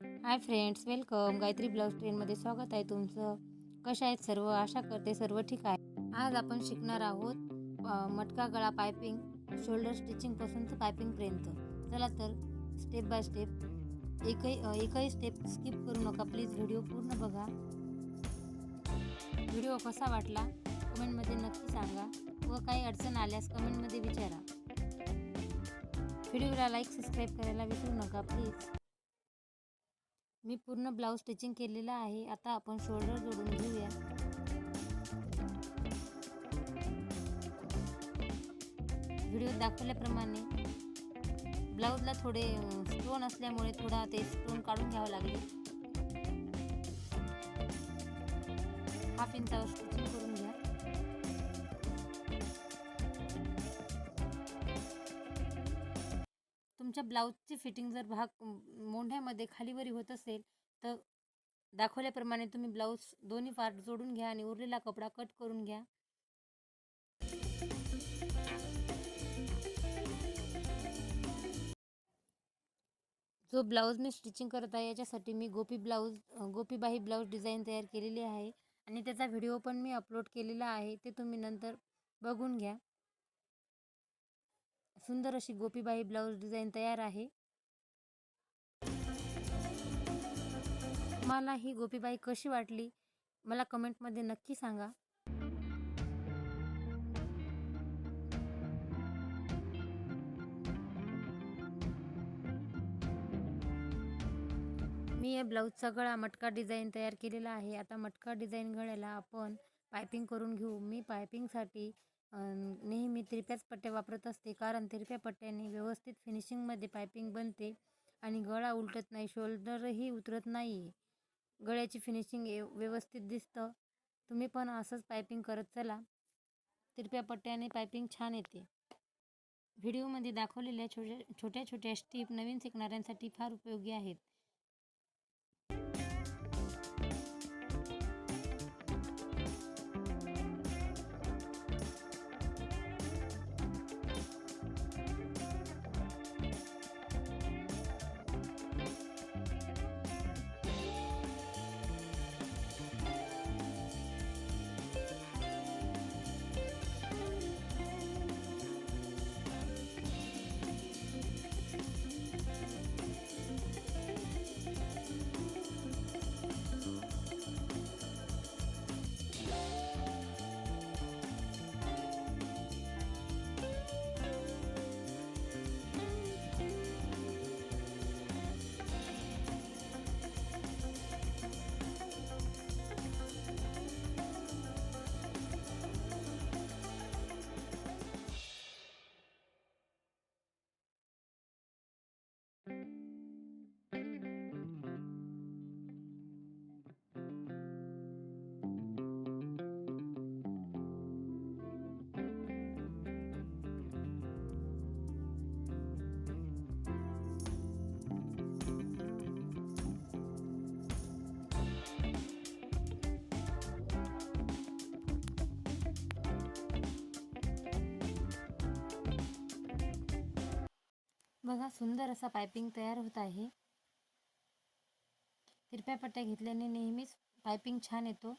Hi friends welcome. Gayatri blouse ट्रेनमध्ये स्वागत आहे तुमचं. कशा आहेत सर्व? आशा करते सर्व ठीक आहे. आज आपण शिकणार आहोत मटका गळा पायपिंग शोल्डर स्टिचिंगपासून तर पायपिंगपर्यंत चला तर स्टेप बाय स्टेप एकही एकही स्टेप स्किप करू नका. प्लीज व्हिडिओ पूर्ण बघा. व्हिडिओ कसा वाटला? कमेंटमध्ये नक्की सांगा. व काही अडचण आल्यास कमेंटमध्ये विचारा. व्हिडिओला लाईक सबस्क्राईब करायला विसरू नका प्लीज मी पूर्ण ब्लाऊज स्टिचिंग केलेला आहे. आता आपण शोल्डर जोडून घेऊया. व्हिडिओ दाखवल्याप्रमाणे ब्लाऊजला थोडे स्टोन असल्यामुळे थोडा ते स्टोन काढून घ्यावं लागले. हाफ इंचावर तुमच्या ब्लाऊजची फिटिंग जर भाग मोंढ्यामध्ये खालीवरी होत असेल तर दाखवल्याप्रमाणे तुम्ही ब्लाऊज दोन्ही पार्ट जोडून घ्या आणि उरलेला कपडा कट करून घ्या. जो ब्लाऊज मी स्टिचिंग करत आहे याच्यासाठी मी गोपी ब्लाऊज गोपीबाही ब्लाऊज डिझाईन तयार केलेली आहे आणि त्याचा व्हिडिओ पण मी अपलोड केलेला आहे ते तुम्ही नंतर बघून घ्या. सुंदर अशी गोपीबाई ब्लाऊज डिझाईन तयार आहे. मला ही गोपीबाई कशी वाटली मला कमेंटमध्ये नक्की सांगा. मी या ब्लाऊजचा गळा मटका डिझाईन तयार केलेला आहे. आता मटका डिझाईन गळ्याला आपण पायपिंग करून घेऊ. मी पायपिंगसाठी नेहमी तिरप्याच पट्ट्या वापरत असते. कारण तिरप्या पट्ट्याने व्यवस्थित फिनिशिंगमध्ये पायपिंग बनते आणि गळा उलटत नाही शोल्डरही उतरत नाही. गळ्याची फिनिशिंग व्यवस्थित दिसतं. तुम्ही पण असंच पायपिंग करत चला. तिरप्या पट्ट्याने पायपिंग छान येते. व्हिडिओमध्ये दाखवलेल्या छोट्या छोट्या छोट्या स्टीप नवीन शिकणाऱ्यांसाठी फार उपयोगी आहेत. बघा सुंदर असा पायपिंग तयार होत आहे. तिरप्या पट्ट्या घेतल्याने नेहमीच पायपिंग छान येतो.